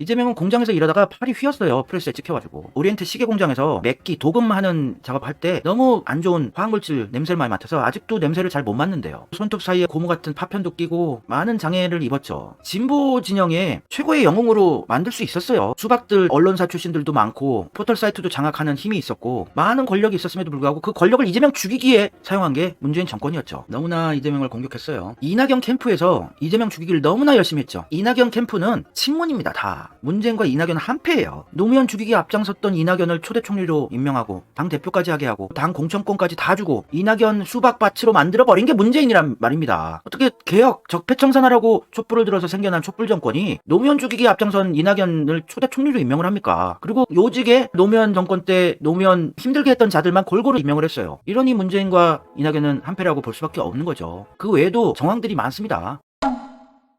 이재명은 공장에서 일하다가 팔이 휘었어요. 프레스에 찍혀가지고. 오리엔트 시계 공장에서 맥기, 도금하는 작업할 때 너무 안 좋은 화학물질 냄새를 많이 맡아서 아직도 냄새를 잘 못 맡는데요. 손톱 사이에 고무 같은 파편도 끼고 많은 장애를 입었죠. 진보 진영의 최고의 영웅으로 만들 수 있었어요. 수박들 언론사 출신들도 많고 포털 사이트도 장악하는 힘이 있었고 많은 권력이 있었음에도 불구하고 그 권력을 이재명 죽이기에 사용한 게 문재인 정권이었죠. 너무나 이재명을 공격했어요. 이낙연 캠프에서 이재명 죽이기를 너무나 열심히 했죠. 이낙연 캠프는 친문입니다. 다. 문재인과 이낙연은 한패예요. 노무현 죽이기에 앞장섰던 이낙연을 초대 총리로 임명하고 당 대표까지 하게 하고 당 공천권까지 다 주고 이낙연 수박밭으로 만들어 버린 게 문재인이란 말입니다. 어떻게 개혁 적폐청산하라고 촛불을 들어서 생겨난 촛불 정권이 노무현 죽이기에 앞장선 이낙연을 초대 총리로 임명을 합니까? 그리고 요직에 노무현 정권 때 노무현 힘들게 했던 자들만 골고루 임명을 했어요. 이러니 문재인과 이낙연은 한패라고 볼 수밖에 없는 거죠. 그 외에도 정황들이 많습니다.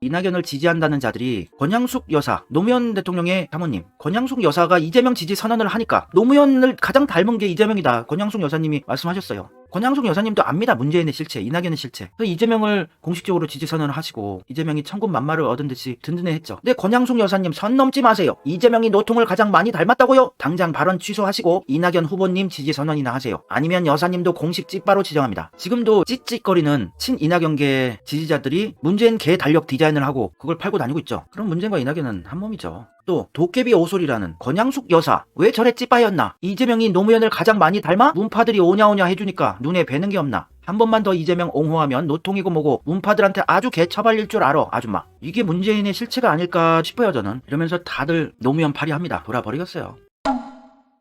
이낙연을 지지한다는 자들이 권양숙 여사, 노무현 대통령의 사모님, 권양숙 여사가 이재명 지지 선언을 하니까 노무현을 가장 닮은 게 이재명이다. 권양숙 여사님이 말씀하셨어요. 권양숙 여사님도 압니다. 문재인의 실체, 이낙연의 실체. 그래서 이재명을 공식적으로 지지 선언을 하시고 이재명이 천군 만마를 얻은 듯이 든든해했죠. 근데 권양숙 여사님 선 넘지 마세요. 이재명이 노통을 가장 많이 닮았다고요? 당장 발언 취소하시고 이낙연 후보님 지지 선언이나 하세요. 아니면 여사님도 공식 찌빠로 지정합니다. 지금도 찌찌거리는 친 이낙연계 지지자들이 문재인 개 달력 디자인을 하고 그걸 팔고 다니고 있죠. 그럼 문재인과 이낙연은 한 몸이죠. 또 도깨비 오솔이라는 권양숙 여사 왜 저래 찌빠였나 이재명이 노무현을 가장 많이 닮아 문파들이 오냐오냐 해주니까 눈에 뵈는 게 없나? 한 번만 더 이재명 옹호하면 노통이고 뭐고 문파들한테 아주 개처발릴 줄 알아 아줌마. 이게 문재인의 실체가 아닐까 싶어요 저는. 이러면서 다들 노무현 파리합니다. 돌아버리겠어요.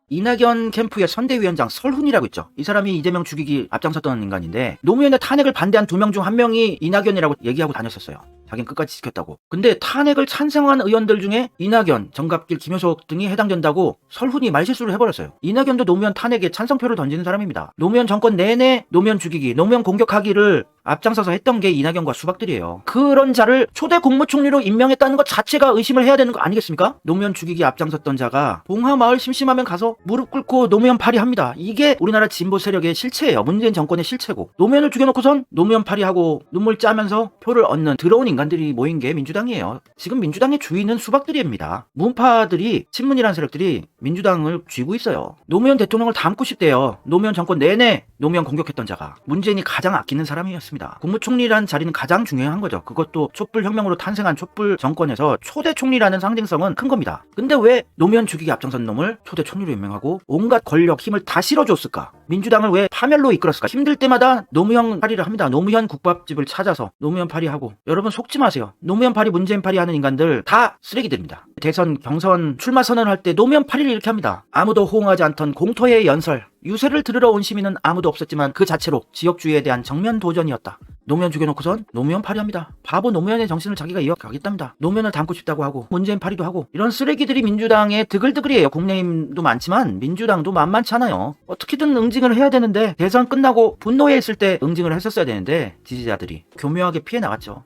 이낙연 캠프의 선대위원장 설훈이라고 있죠. 이 사람이 이재명 죽이기 앞장섰던 인간인데 노무현의 탄핵을 반대한 두 명 중 한 명이 이낙연이라고 얘기하고 다녔었어요. 자기는 끝까지 지켰다고. 근데 탄핵을 찬성한 의원들 중에 이낙연, 정갑길, 김효석 등이 해당된다고 설훈이 말실수를 해버렸어요. 이낙연도 노무현 탄핵에 찬성표를 던지는 사람입니다. 노무현 정권 내내 노무현 죽이기, 노무현 공격하기를 앞장서서 했던 게 이낙연과 수박들이에요. 그런 자를 초대 국무총리로 임명했다는 것 자체가 의심을 해야 되는 거 아니겠습니까? 노무현 죽이기 앞장섰던 자가 봉하마을 심심하면 가서 무릎 꿇고 노무현 파리 합니다. 이게 우리나라 진보 세력의 실체예요. 문재인 정권의 실체고. 노무현을 죽여놓고선 노무현 파리하고 눈물 짜면서 표를 얻는 더러운 인간 들이 모인 게 민주당이에요. 지금 민주당의 주인은 수박들입니다. 문파들이 친문이라는 세력들이 민주당을 쥐고 있어요. 노무현 대통령을 닮고 싶대요. 노무현 정권 내내 노무현 공격했던 자가 문재인이 가장 아끼는 사람이었습니다. 국무총리라는 자리는 가장 중요한 거죠. 그것도 촛불 혁명으로 탄생한 촛불 정권에서 초대 총리라는 상징성은 큰 겁니다. 근데 왜 노무현 죽이기 앞장선 놈을 초대 총리로 임명하고 온갖 권력 힘을 다 실어줬을까? 민주당을 왜 파멸로 이끌었을까? 힘들 때마다 노무현 파리를 합니다. 노무현 국밥집을 찾아서 노무현 파리하고 여러분 속지 마세요. 노무현 파리, 문재인 파리 하는 인간들 다 쓰레기들입니다. 대선 경선 출마 선언할 때 노무현 파리를 이렇게 합니다. 아무도 호응하지 않던 공토의 연설. 유세를 들으러 온 시민은 아무도 없었지만 그 자체로 지역주의에 대한 정면 도전이었다. 노무현 죽여놓고선 노무현 파리합니다. 바보 노무현의 정신을 자기가 이어가겠답니다. 노무현을 닮고 싶다고 하고 문재인 파리도 하고 이런 쓰레기들이 민주당의 드글드글이에요. 국내임도 많지만 민주당도 만만치 않아요. 어떻게든 응징을 해야 되는데 대선 끝나고 분노해 있을 때 응징을 했었어야 되는데 지지자들이 교묘하게 피해 나갔죠.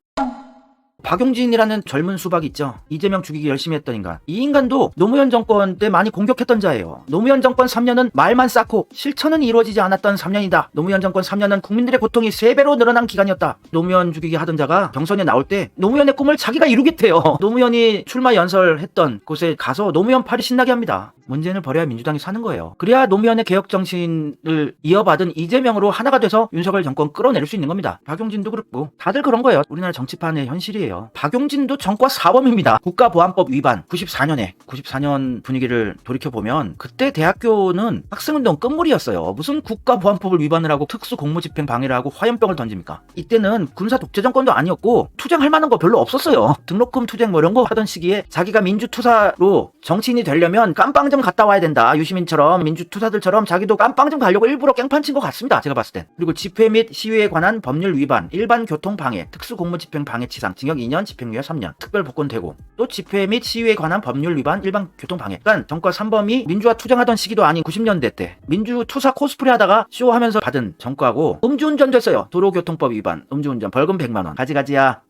박용진이라는 젊은 수박이 있죠. 이재명 죽이기 열심히 했던 인간. 이 인간도 노무현 정권 때 많이 공격했던 자예요. 노무현 정권 3년은 말만 쌓고 실천은 이루어지지 않았던 3년이다. 노무현 정권 3년은 국민들의 고통이 3배로 늘어난 기간이었다. 노무현 죽이기 하던 자가 경선에 나올 때 노무현의 꿈을 자기가 이루겠대요. 노무현이 출마 연설했던 곳에 가서 노무현 팔이 신나게 합니다. 문재인을 버려야 민주당이 사는 거예요. 그래야 노무현의 개혁 정신을 이어받은 이재명으로 하나가 돼서 윤석열 정권 끌어내릴 수 있는 겁니다. 박용진도 그렇고 다들 그런 거예요. 우리나라 정치판의 현실이에요. 박용진도 정과 사범입니다. 국가보안법 위반 94년에 94년 분위기를 돌이켜 보면 그때 대학교는 학생운동 끝물이었어요. 무슨 국가보안법을 위반을 하고 특수 공무집행 방해를 하고 화염병을 던집니까? 이때는 군사 독재 정권도 아니었고 투쟁할 만한 거 별로 없었어요. 등록금 투쟁 뭐 이런 거 하던 시기에 자기가 민주투사로 정치인이 되려면 깜빵 좀 갔다 와야 된다. 유시민처럼 민주투사들처럼 자기도 깜빵 좀 가려고 일부러 깽판 친 것 같습니다. 제가 봤을 땐. 그리고 집회 및 시위에 관한 법률 위반, 일반 교통 방해, 특수 공무집행 방해치상, 징역 2년, 집행유예 3년, 특별 복권 되고 또 집회 및 시위에 관한 법률 위반, 일반 교통 방해. 그러니까 정과 3범이 민주화 투쟁하던 시기도 아닌 90년대 때 민주투사 코스프레 하다가 쇼하면서 받은 정과고 음주운전 됐어요. 도로교통법 위반, 음주운전 벌금 100만 원. 가지가지야.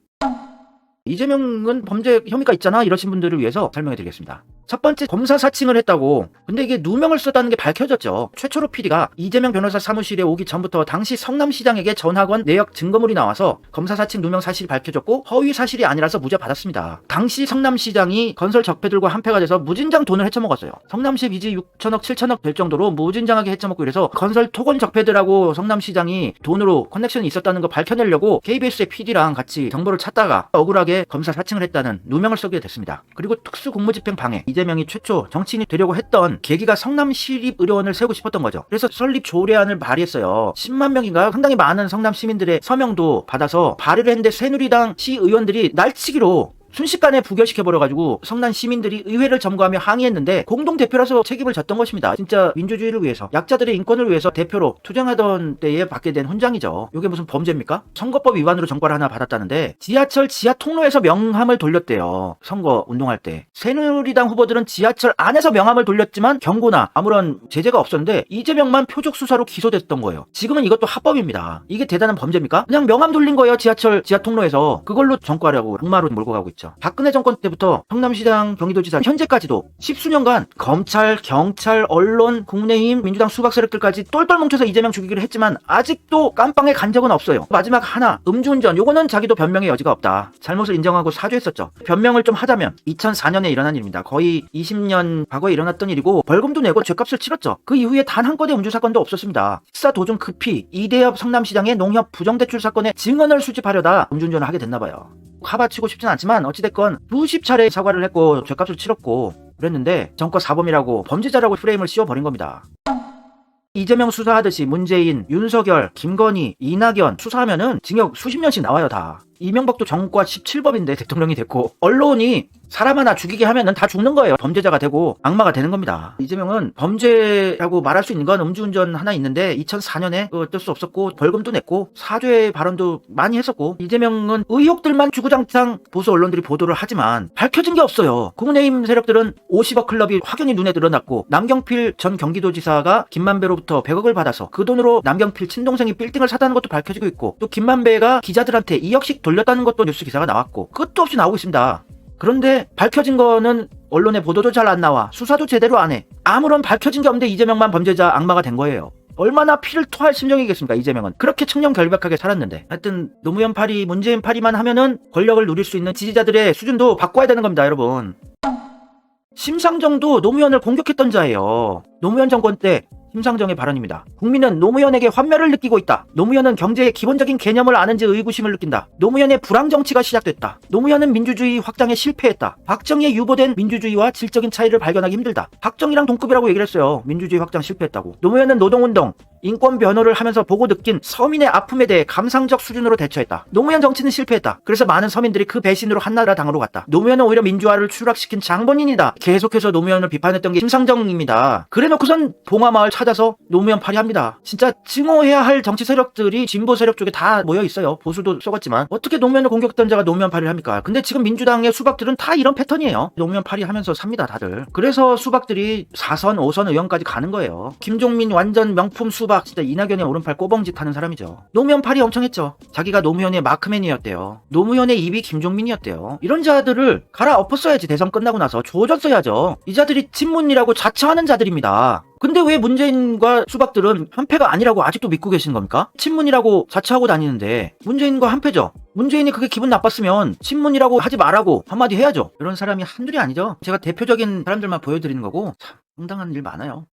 이재명은 범죄 혐의가 있잖아 이러신 분들을 위해서 설명해 드리겠습니다. 첫 번째 검사 사칭을 했다고. 근데 이게 누명을 썼다는 게 밝혀졌죠. 최초로 PD가 이재명 변호사 사무실에 오기 전부터 당시 성남시장에게 전학원 내역 증거물이 나와서 검사 사칭 누명 사실이 밝혀졌고 허위 사실이 아니라서 무죄 받았습니다. 당시 성남시장이 건설 적폐들과 한패가 돼서 무진장 돈을 헤쳐먹었어요. 성남시 빚이 6천억 7천억 될 정도로 무진장하게 헤쳐먹고 이래서 건설 토건 적폐들하고 성남시장이 돈으로 커넥션이 있었다는 거 밝혀내려고 KBS의 PD랑 같이 정보를 찾다가 억울하게 검사 사칭을 했다는 누명을 쓰게 됐습니다. 그리고 특수공무집행 방해 이재명이 최초 정치인이 되려고 했던 계기가 성남시립의료원을 세우고 싶었던 거죠. 그래서 설립 조례안을 발의했어요. 10만 명인가 상당히 많은 성남 시민들의 서명도 받아서 발의를 했는데 새누리당 시의원들이 날치기로 순식간에 부결시켜버려가지고 성남 시민들이 의회를 점거하며 항의했는데 공동대표라서 책임을 졌던 것입니다. 진짜 민주주의를 위해서 약자들의 인권을 위해서 대표로 투쟁하던 때에 받게 된 훈장이죠. 이게 무슨 범죄입니까? 선거법 위반으로 전과를 하나 받았다는데 지하철 지하 통로에서 명함을 돌렸대요. 선거 운동할 때. 새누리당 후보들은 지하철 안에서 명함을 돌렸지만 경고나 아무런 제재가 없었는데 이재명만 표적 수사로 기소됐던 거예요. 지금은 이것도 합법입니다. 이게 대단한 범죄입니까? 그냥 명함 돌린 거예요. 지하철 지하 통로에서 그걸로 전과라고 악마로 몰고 가고 있죠. 박근혜 정권 때부터 성남시장 경기도지사 현재까지도 십수년간 검찰, 경찰, 언론, 국민의힘, 민주당 수박 세력들까지 똘똘 뭉쳐서 이재명 죽이기를 했지만 아직도 깜빵에 간 적은 없어요. 마지막 하나 음주운전 요거는 자기도 변명의 여지가 없다. 잘못을 인정하고 사죄했었죠. 변명을 좀 하자면 2004년에 일어난 일입니다. 거의 20년 과거에 일어났던 일이고 벌금도 내고 죄값을 치렀죠. 그 이후에 단 한 건의 음주 사건도 없었습니다. 식사 도중 급히 이대엽 성남시장의 농협 부정대출 사건에 증언을 수집하려다 음주운전을 하게 됐나 봐요. 카바치고 싶진 않지만 어찌됐건 수십 차례 사과를 했고 죄값을 치렀고 그랬는데 정권 사범이라고 범죄자라고 프레임을 씌워버린 겁니다. 이재명 수사하듯이 문재인, 윤석열, 김건희, 이낙연 수사하면은 징역 수십 년씩 나와요 다. 이명박도 정과 17법인데 대통령이 됐고 언론이 사람 하나 죽이게 하면은 다 죽는 거예요. 범죄자가 되고 악마가 되는 겁니다. 이재명은 범죄라고 말할 수 있는 건 음주운전 하나 있는데 2004년에 그 어쩔 수 없었고 벌금도 냈고 사죄 발언도 많이 했었고 이재명은 의혹들만 주구장창 보수 언론들이 보도를 하지만 밝혀진 게 없어요. 국민의힘 세력들은 50억 클럽이 확연히 눈에 드러났고 남경필 전 경기도지사가 김만배로부터 100억을 받아서 그 돈으로 남경필 친동생이 빌딩을 사다는 것도 밝혀지고 있고 또 김만배가 기자들한테 2억씩 돌렸다는 것도 뉴스 기사가 나왔고 끝도 없이 나오고 있습니다. 그런데 밝혀진 거는 언론의 보도도 잘 안 나와 수사도 제대로 안 해. 아무런 밝혀진 게 없는데 이재명만 범죄자 악마가 된 거예요. 얼마나 피를 토할 심정이겠습니까 이재명은 그렇게 청렴결백하게 살았는데 하여튼 노무현 파리 문재인 파리만 하면은 권력을 누릴 수 있는 지지자들의 수준도 바꿔야 되는 겁니다 여러분 심상정도 노무현을 공격했던 자예요 노무현 정권 때 심상정의 발언입니다. 국민은 노무현에게 환멸을 느끼고 있다. 노무현은 경제의 기본적인 개념을 아는지 의구심을 느낀다. 노무현의 불황 정치가 시작됐다. 노무현은 민주주의 확장에 실패했다. 박정희의 유보된 민주주의와 질적인 차이를 발견하기 힘들다. 박정희랑 동급이라고 얘기를 했어요. 민주주의 확장 실패했다고. 노무현은 노동운동, 인권 변호를 하면서 보고 느낀 서민의 아픔에 대해 감상적 수준으로 대처했다. 노무현 정치는 실패했다. 그래서 많은 서민들이 그 배신으로 한나라 당으로 갔다. 노무현은 오히려 민주화를 추락시킨 장본인이다. 계속해서 노무현을 비판했던 게 심상정입니다. 그래놓고선 봉화마을 찾아서 노무현 파리합니다. 진짜 증오해야 할 정치 세력들이 진보 세력 쪽에 다 모여 있어요. 보수도 썩었지만 어떻게 노무현을 공격했던 자가 노무현 파리를 합니까? 근데 지금 민주당의 수박들은 다 이런 패턴이에요. 노무현 파리 하면서 삽니다 다들. 그래서 수박들이 4선, 5선 의원까지 가는 거예요. 김종민 완전 명품 수박 진짜 이낙연의 오른팔 꼬벙짓 하는 사람이죠. 노무현 파리 엄청 했죠. 자기가 노무현의 마크맨이었대요. 노무현의 입이 김종민이었대요. 이런 자들을 갈아 엎었어야지 대선 끝나고 나서 조졌어야죠. 이 자들이 친문이라고 자처하는 자들입니다. 근데 왜 문재인과 수박들은 한패가 아니라고 아직도 믿고 계신 겁니까? 친문이라고 자처하고 다니는데 문재인과 한패죠. 문재인이 그게 기분 나빴으면 친문이라고 하지 말라고 한마디 해야죠. 이런 사람이 한둘이 아니죠. 제가 대표적인 사람들만 보여드리는 거고 참 황당한 일 많아요.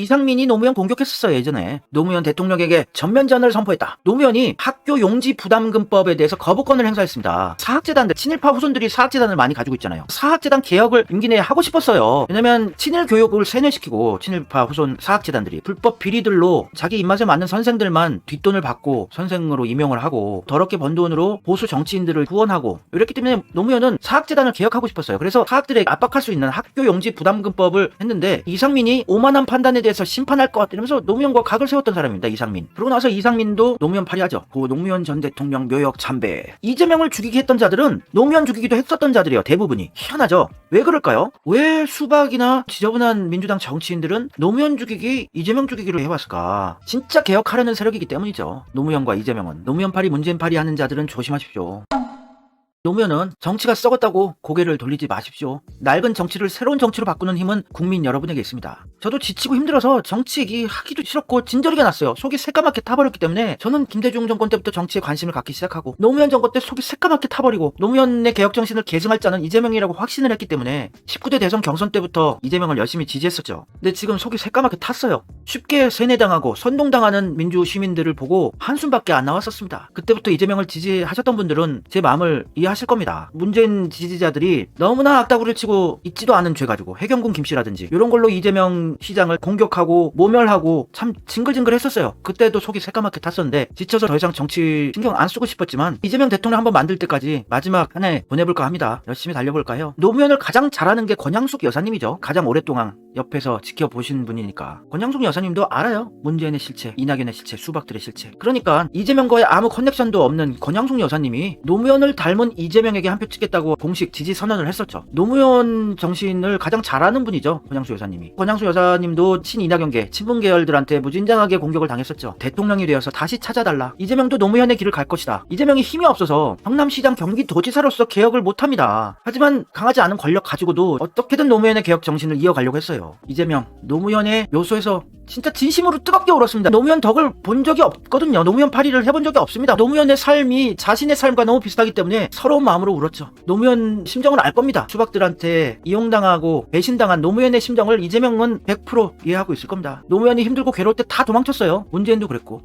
이상민이 노무현 공격했었어요 예전에. 노무현 대통령에게 전면전을 선포했다. 노무현이 학교 용지 부담금법에 대해서 거부권을 행사했습니다. 사학재단들 친일파 후손들이 사학재단을 많이 가지고 있잖아요. 사학재단 개혁을 임기 내에 하고 싶었어요. 왜냐면 친일 교육을 세뇌시키고 친일파 후손 사학재단들이 불법 비리들로 자기 입맛에 맞는 선생들만 뒷돈을 받고 선생으로 임용을 하고 더럽게 번 돈으로 보수 정치인들을 후원하고 이랬기 때문에 노무현은 사학재단을 개혁하고 싶었어요. 그래서 사학들에게 압박할 수 있는 학교 용지 부담금법을 했는데 이상민이 오만한 판단에 대해 서 심판할 것 이러면서 노무현과 각을 세웠던 사람입니다 이상민. 그러고 나서 이상민도 노무현 파리하죠. 고 노무현 전 대통령 묘역 참배. 이재명을 죽이게 했던 자들은 노무현 죽이기도 했었던 자들이에요 대부분이. 희한하죠? 왜 그럴까요? 왜 수박이나 지저분한 민주당 정치인들은 노무현 죽이기 이재명 죽이기로 해왔을까? 진짜 개혁하려는 세력이기 때문이죠. 노무현과 이재명은. 노무현 파리 문재인 파리 하는 자들은 조심하십시오 노무현은 정치가 썩었다고 고개를 돌리지 마십시오. 낡은 정치를 새로운 정치로 바꾸는 힘은 국민 여러분에게 있습니다. 저도 지치고 힘들어서 정치 얘기 하기도 싫었고 진저리가 났어요. 속이 새까맣게 타버렸기 때문에 저는 김대중 정권 때부터 정치에 관심을 갖기 시작하고 노무현 정권 때 속이 새까맣게 타버리고 노무현의 개혁 정신을 계승할 자는 이재명이라고 확신을 했기 때문에 19대 대선 경선 때부터 이재명을 열심히 지지했었죠. 근데 지금 속이 새까맣게 탔어요. 쉽게 세뇌당하고 선동당하는 민주 시민들을 보고 한숨밖에 안 나왔었습니다. 그때부터 이재명을 지지하셨던 분들은 제 마음을 이해하실 겁니다. 문재인 지지자들이 너무나 악다구를 치고 있지도 않은 죄 가지고 해경군 김씨라든지 이런 걸로 이재명 시장을 공격하고 모멸하고 참 징글징글 했었어요. 그때도 속이 새까맣게 탔었는데 지쳐서 더 이상 정치 신경 안 쓰고 싶었지만 이재명 대통령 한번 만들 때까지 마지막 한 해 보내볼까 합니다. 열심히 달려볼까 해요. 노무현을 가장 잘하는 게 권양숙 여사님이죠. 가장 오랫동안 옆에서 지켜보신 분이니까. 권양숙 여사님도 알아요. 문재인의 실체, 이낙연의 실체, 수박들의 실체. 그러니까 이재명과의 아무 커넥션도 없는 권양숙 여사님이 노무현을 닮은 이재명에게 한 표 찍겠다고 공식 지지 선언을 했었죠. 노무현 정신을 가장 잘하는 분이죠. 권양숙 여사님이. 권양숙 여사님도 친 이낙연계, 친분 계열들한테 무진장하게 공격을 당했었죠. 대통령이 되어서 다시 찾아달라. 이재명도 노무현의 길을 갈 것이다. 이재명이 힘이 없어서 성남시장 경기도지사로서 개혁을 못합니다. 하지만 강하지 않은 권력 가지고도 어떻게든 노무현의 개혁 정신을 이어가려고 했어요. 이재명, 노무현의 묘소에서 진짜 진심으로 뜨겁게 울었습니다. 노무현 덕을 본 적이 없거든요. 노무현 파리를 해본 적이 없습니다. 노무현의 삶이 자신의 삶과 너무 비슷하기 때문에 서러운 마음으로 울었죠. 노무현 심정을 알 겁니다. 수박들한테 이용당하고 배신당한 노무현의 심정을 이재명은 100% 이해하고 있을 겁니다. 노무현이 힘들고 괴로울 때 다 도망쳤어요. 문재인도 그랬고.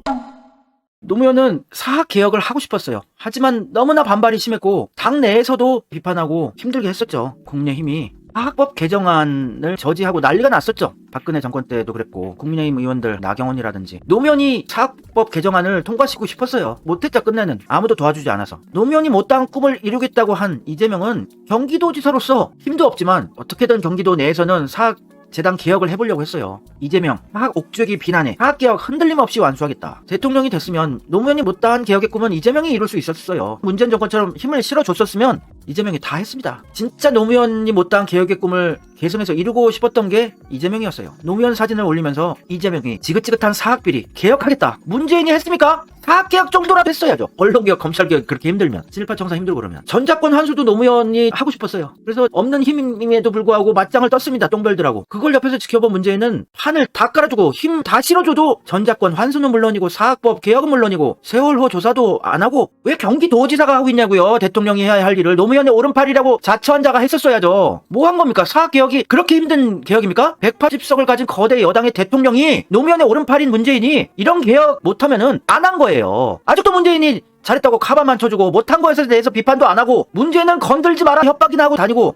노무현은 사학 개혁을 하고 싶었어요. 하지만 너무나 반발이 심했고 당 내에서도 비판하고 힘들게 했었죠. 국민의힘이 사 학법 개정안을 저지하고 난리가 났었죠. 박근혜 정권 때도 그랬고 국민의힘 의원들 나경원이라든지 노무현이 사학법 개정안을 통과시키고 싶었어요. 못했자 끝내는 아무도 도와주지 않아서 노무현이 못다한 꿈을 이루겠다고 한 이재명은 경기도지사로서 힘도 없지만 어떻게든 경기도 내에서는 사학 재단 개혁을 해보려고 했어요. 이재명, 학 옥죄기 비난에 학개혁 흔들림 없이 완수하겠다. 대통령이 됐으면 노무현이 못다한 개혁의 꿈은 이재명이 이룰 수 있었어요. 문재인 정권처럼 힘을 실어줬었으면 이재명이 다 했습니다. 진짜 노무현이 못다한 개혁의 꿈을 개선해서 이루고 싶었던 게 이재명이었어요. 노무현 사진을 올리면서 이재명이 지긋지긋한 사학비리 개혁하겠다. 문재인이 했습니까? 사학개혁 정도라도 했어야죠. 언론개혁, 검찰개혁 그렇게 힘들면. 친일파 청사 힘들고 그러면. 전자권 환수도 노무현이 하고 싶었어요. 그래서 없는 힘임에도 불구하고 맞짱을 떴습니다. 똥별들하고. 그걸 옆에서 지켜본 문재인은 판을 다 깔아주고 힘 다 실어줘도 전자권 환수는 물론이고 사학법 개혁은 물론이고 세월호 조사도 안 하고 왜 경기도지사가 하고 있냐고요. 대통령이 해야 할 일을 노무현의 오른팔이라고 자처한 자가 했었어야죠. 뭐 한 겁니까? 사학개혁 이 그렇게 힘든 개혁입니까? 180석을 가진 거대 여당의 대통령이 노무현의 오른팔인 문재인이 이런 개혁 못하면은 안 한 거예요. 아직도 문재인이 잘했다고 카바만 쳐주고 못한 거에 대해서 비판도 안 하고 문제는 건들지 마라 협박이나 하고 다니고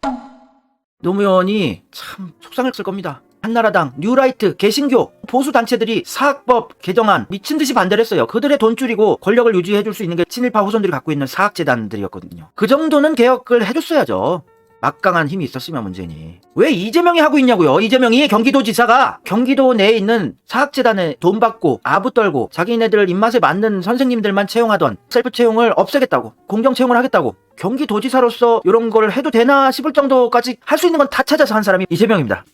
노무현이 참 속상했을 겁니다. 한나라당, 뉴라이트, 개신교, 보수 단체들이 사학법 개정안 미친 듯이 반대를 했어요. 그들의 돈 줄이고 권력을 유지해 줄 수 있는 게 친일파 후손들이 갖고 있는 사학재단들이었거든요. 그 정도는 개혁을 해줬어야죠. 막강한 힘이 있었으면 문재인이. 왜 이재명이 하고 있냐고요? 이재명이 경기도지사가 경기도 내에 있는 사학재단에 돈 받고 아부 떨고 자기네들 입맛에 맞는 선생님들만 채용하던 셀프 채용을 없애겠다고 공정 채용을 하겠다고 경기도지사로서 이런 걸 해도 되나 싶을 정도까지 할 수 있는 건 다 찾아서 한 사람이 이재명입니다